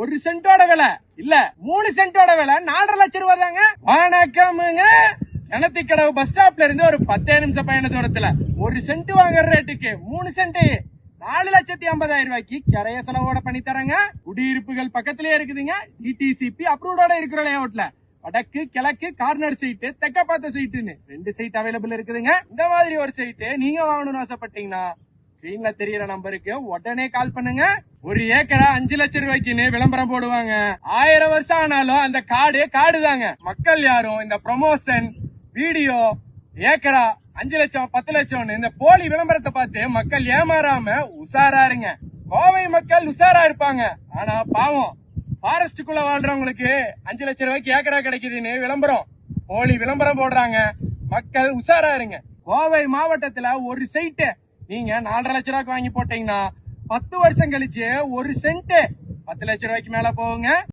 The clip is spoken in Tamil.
ஒரு சென்டோட விலை. இல்ல மூணு சென்டோட விலை. நாலரை லட்சம் ரூபாய் தாங்க. வணக்கமுங்க. கிணத்துக்கடவு பஸ் ஸ்டாப்ல இருந்து ஒரு பத்தே நிமிஷம் பயண தூரத்துல. ஒரு சென்ட் வாங்குற ரேட்டுக்கு மூணு சென்ட். நாலு லட்சத்தி ஐம்பதாயிரம் ரூபாய்க்கு கரைய செலவோட பண்ணி தரங்க குடியிருப்புகள் பக்கத்திலேயே இருக்குதுங்க. டிடிசிபி அப்ரூவோட இருக்கிற லேஅவுட்ல வடக்கு கிழக்கு கார்னர் சைட்டு தெக்க பார்த்த சைட்டுன்னு ரெண்டு சைட் அவைலபிள் இருக்குதுங்க. இந்த மாதிரி ஒரு சைட்டு நீங்க வாங்கணும்னு ஆசைப்பட்டீங்கன்னா ஸ்கிரீன்ல தெரியற நம்பருக்கு உடனே கால் பண்ணுங்க. ஒரு ஏக்கரா அஞ்சு லட்சம் ரூபாய்க்குன்னு விளம்பரம் போடுவாங்க. ஆயிரம் வருஷம் ஆனாலும் அந்த காடு காடு தாங்க மக்கள் யாரும் இந்த ப்ரொமோஷன் வீடியோ ஏக்கரா அஞ்சு லட்சம் பத்து லட்சம்னு இந்த போலி விளம்பரத்தை பார்த்து மக்கள் ஏமாறாம உஷாரா இருங்க கோவை மக்கள் உஷாரா இருப்பாங்க. ஆனா பாவம் ஃபாரஸ்டுக்குள்ள வாழ்றவங்களுக்கு அஞ்சு லட்சம் ரூபாய்க்கு ஏக்கரா கிடைக்குதுன்னு விளம்பரம் போலி விளம்பரம் போடுறாங்க. மக்கள் உஷாரா இருங்க கோவை மாவட்டத்துல ஒரு சைட்டு நீங்க நாலரை லட்ச ரூபாய்க்கு வாங்கி போட்டீங்கன்னா பத்து வருஷம் கழிச்சு ஒரு சென்ட் பத்து லட்ச ரூபாய்க்கு மேல போகுங்க.